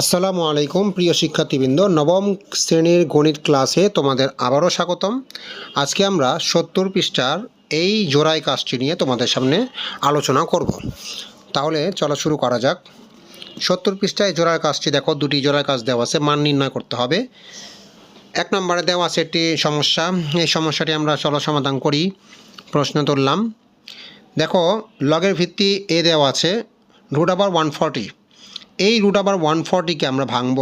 আসসালামু আলাইকুম, প্রিয় শিক্ষার্থীবৃন্দ। নবম শ্রেণির গণিত ক্লাসে তোমাদের আবারও স্বাগতম। আজকে আমরা সত্তর পৃষ্ঠার এই জোড়াই কাজটি নিয়ে তোমাদের সামনে আলোচনা করব। তাহলে চলা শুরু করা যাক। সত্তর পৃষ্ঠায় জোড়ার কাজটি দেখো, দুটি জোড়ার কাজ দেওয়া আছে, মান নির্ণয় করতে হবে। এক নম্বরে দেওয়া আছে একটি সমস্যা, এই সমস্যাটি আমরা চলো সমাধান করি, প্রশ্ন তুললাম। দেখো লগের ভিত্তি এ দেওয়া আছে রুট আবার ওয়ান ফর্টি এই রুট আবার ওয়ান ফর্টিকে আমরা ভাঙব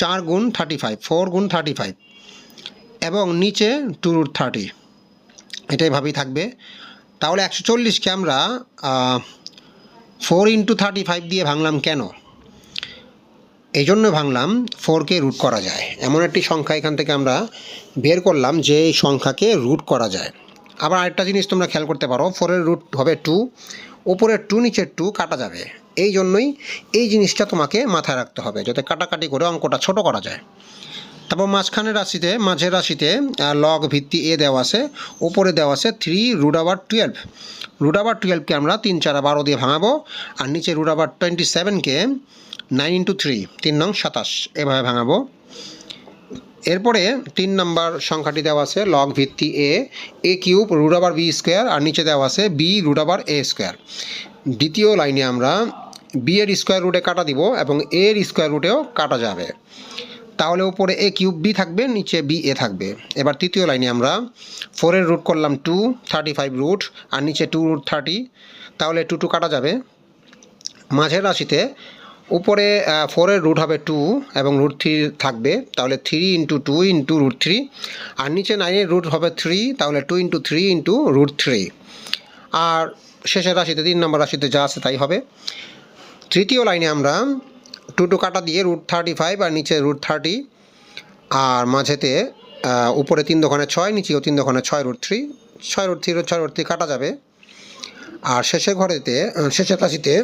চার গুণ থার্টি ফাইভ ফোর গুণ থার্টি ফাইভ এবং নিচে টু রুট থার্টি এটাই ভাবেই থাকবে। তাহলে একশো চল্লিশকে আমরা ফোর ইন্টু থার্টি ফাইভ দিয়ে ভাঙলাম কেন? এই জন্য ভাঙলাম ফোরকে রুট করা যায়। এমন একটি সংখ্যা এখান থেকে আমরা বের করলাম যে এই সংখ্যাকে রুট করা যায়। আবার আরেকটা জিনিস তোমরা খেয়াল করতে পারো ফোরের রুট হবে টু ওপরের টু নিচের টু কাটা যাবে। এই জন্যই এই জিনিসটা তোমাকে মাথায় রাখতে হবে, যাতে কাটাকাটি করে অঙ্কটা ছোট করা যায়। তারপর মাঝখানের রাশিতে, মাঝের রাশিতে লগ ভিত্তি এ দেওয়া আছে, উপরে দেওয়া আছে থ্রি রুট আবার টুয়েলভ রুট আবার টুয়েলভকে আমরা তিন চার বারো দিয়ে ভাঙাবো, আর নিচে রুট আবার টোয়েন্টি সেভেনকে নাইন ইন্টু থ্রি তিন নং সাতাশ, এভাবে ভাঙাবো। এরপরে তিন নম্বর সংখ্যাটি দেওয়া আছে লগ ভিত্তি এ এ কিউব রুট আবার বি স্কোয়ার আর নিচে দেওয়া আছে বি রুট আবার এ স্কোয়ার দ্বিতীয় লাইনে আমরা বি এর স্কোয়ার রুটে কাটা দিব এবং এ এর স্কোয়ার রুটেও কাটা যাবে। তাহলে উপরে এ কিউব বি থাকবে, নিচে বি এ থাকবে। এবার তৃতীয় লাইনে আমরা ফোরের রুট করলাম টু থার্টি ফাইভ রুট আর নিচে টু রুট থার্টি তাহলে টু টু কাটা যাবে। মাঝের রাশিতে উপরে ফোরের রুট হবে টু এবং রুট থ্রি থাকবে, তাহলে three into two into root three আর নিচে নাইনের রুট হবে থ্রি তাহলে two into three into root three আর শেষের রাশিতে, তিন নম্বর রাশিতে যা আছে তাই হবে। তৃতীয় লাইনে আমরা টু টু কাটা দিয়ে রুট থার্টি ফাইভ আর নিচে রুট থার্টি আর মাঝেতে উপরে তিন দোকানে ছয়, নিচেও তিন দোকানে ছয় রুট থ্রি ছয় রুট থ্রি ছয় রুট থ্রি কাটা যাবে। আর শেষের ঘরেতে শেষের রাশিতে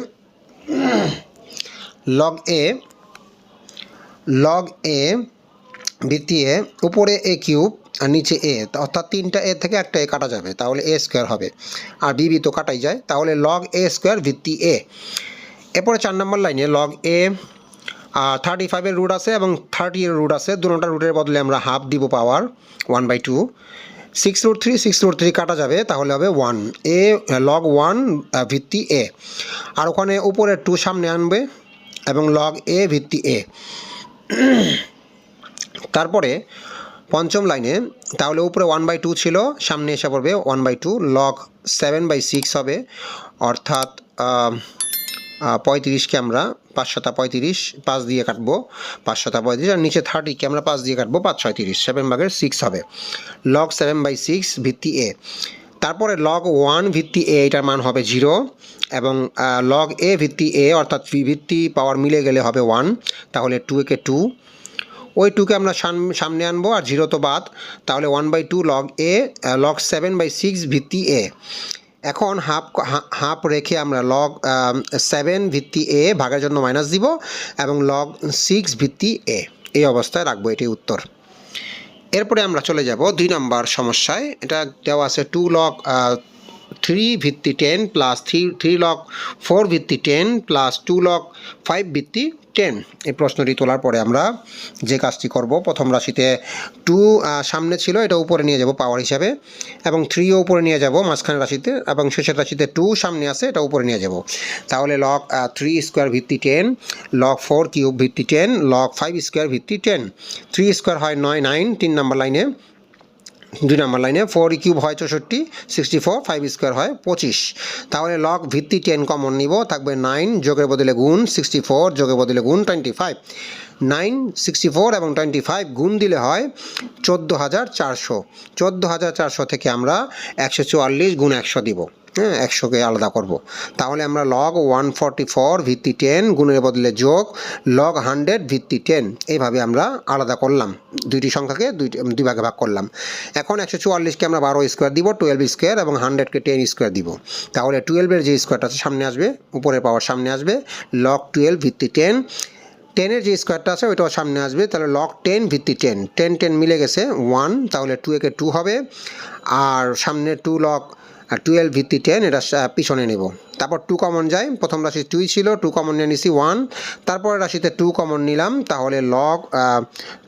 লগ এ লগ এ ভিত্তি এ উপরে এ কিউব আর নিচে এ অর্থাৎ তিনটা এ থেকে একটা এ কাটা যাবে, তাহলে এ স্কোয়ার হবে। আর বিবি তো কাটাই যায়, তাহলে লগ এ স্কোয়ার ভিত্তি এ এরপরে চার নম্বর লাইনে লগ এ থার্টি ফাইভের রুট আছে এবং থার্টি এর রুট আছে। দুটোটা রুটের বদলে আমরা হাফ দিব power one by two six root three six root three কাটা যাবে, তাহলে হবে ওয়ান এ লগ ওয়ান ভিত্তি এ আর ওখানে উপরে টু সামনে আনবে এবং লগ এ ভিত্তি এ তারপরে পঞ্চম লাইনে, তাহলে উপরে ওয়ান বাই টু ছিল, সামনে এসে পড়বে one by two log seven by six হবে। অর্থাৎ পঁয়ত্রিশকে আমরা পাঁচশোটা পঁয়ত্রিশ, পাঁচ দিয়ে কাটবো, পাঁচশোটা পঁয়ত্রিশ, আর নিচে থার্টিকে আমরা পাঁচ দিয়ে কাটবো, পাঁচ ছয়ত্রিশ সেভেন ভাগের সিক্স হবে। লগ সেভেন বাই সিক্স ভিত্তি এ তারপরে লগ ওয়ান ভিত্তি এ এটার মান হবে জিরো এবং লগ এ ভিত্তি এ অর্থাৎ ভিত্তি পাওয়ার মিলে গেলে হবে ওয়ান তাহলে টু একে টু ওই টুকে আমরা সাম- সামনে আনব, আর জিরো তো বাদ, তাহলে one by two log A log seven by six ভিত্তি এ এখন হাফ হাফ রেখে আমরা লগ সেভেন ভিত্তি এ ভাগের জন্য মাইনাস দিব এবং লগ সিক্স ভিত্তি এ এই অবস্থায় রাখব এটি উত্তর। এরপরে আমরা চলে যাব দুই নম্বর সমস্যায়। এটা দেওয়া আছে টু লগ থ্রি ভিত্তি ten plus three three log four ভিত্তি ten plus two log five ভিত্তি টেন এই প্রশ্নটি তোলার পরে আমরা যে কাজটি করব, প্রথম রাশিতে টু সামনে ছিল, এটা উপরে নিয়ে যাব পাওয়ার হিসাবে, এবং থ্রিও উপরে নিয়ে যাব মাঝখানের রাশিতে, এবং শেষের রাশিতে টু সামনে আছে, এটা উপরে নিয়ে যাব। তাহলে লক থ্রি স্কোয়ার ভিত্তি টেন লক ফোর কিউব ভিত্তি টেন লক ফাইভ স্কোয়ার ভিত্তি টেন থ্রি স্কোয়ার হয় নয় নাইন তিন নম্বর লাইনে দুই নম্বর লাইনে ফোর কিউব হয় চৌষট্টি সিক্সটি ফোর ফাইভ স্কোয়ার হয় পঁচিশ। তাহলে লক ভিত্তি টেন কমন নিব, থাকবে নাইন যোগের বদলে গুণ সিক্সটি ফোর যোগের বদলে গুণ twenty five nine sixty four এবং টোয়েন্টি ফাইভ গুণ দিলে হয় চোদ্দ হাজার চারশো। চোদ্দ হাজার চারশো থেকে আমরা একশো চুয়াল্লিশ গুণ একশো দিব। হ্যাঁ একশোকে আলাদা করব। তাহলে আমরা লগ ওয়ান ফর্টি ফোর ভিত্তি টেন গুণের বদলে যোগ লগ হান্ড্রেড ভিত্তি টেন এইভাবে আমরা আলাদা করলাম। দুইটি সংখ্যাকে দুইটি দুই ভাগে ভাগ করলাম। এখন একশো চুয়াল্লিশকে আমরা বারো স্কোয়ার দিব টুয়েলভ স্কোয়ার এবং হান্ড্রেডকে টেন স্কোয়ার দিব। তাহলে টুয়েলভের যে স্কোয়ারটা আছে, সামনে আসবে, উপরের পাওয়ার সামনে আসবে লগ টুয়েলভ ভিত্তি টেন টেনের যে স্কোয়ারটা আছে, ওইটাও সামনে আসবে, তাহলে লগ টেন ভিত্তি টেন টেন টেন মিলে গেছে ওয়ান তাহলে টু একে টু হবে। আর সামনে টু লগ টুয়েলভ ভিত্তি টেন এটা পিছনে নেব। তারপর টু কমন যায়, প্রথম রাশি টুই ছিল টু কমন নিয়ে নিছি ওয়ান তারপরে রাশিতে টু কমন নিলাম, তাহলে লগ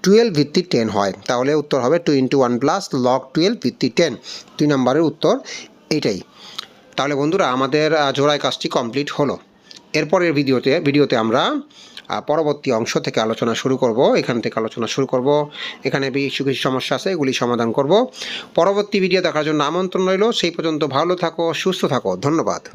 টুয়েলভ ভিত্তি টেন হয়। তাহলে উত্তর হবে two into one plus log twelve ভিত্তি টেন দুই নম্বরের উত্তর এইটাই। তাহলে বন্ধুরা, আমাদের জোড়ায় কাজটি কমপ্লিট হলো। এরপরের ভিডিওতে ভিডিওতে আমরা পরবর্তী অংশ থেকে আলোচনা শুরু করব। এখান থেকে আলোচনা শুরু করব। এখানে কিছু কিছু সমস্যা আছে, এগুলি সমাধান করব। পরবর্তী ভিডিও দেখার জন্য আমন্ত্রণ রইল। সেই পর্যন্ত ভালো থাকো, সুস্থ থাকো। ধন্যবাদ।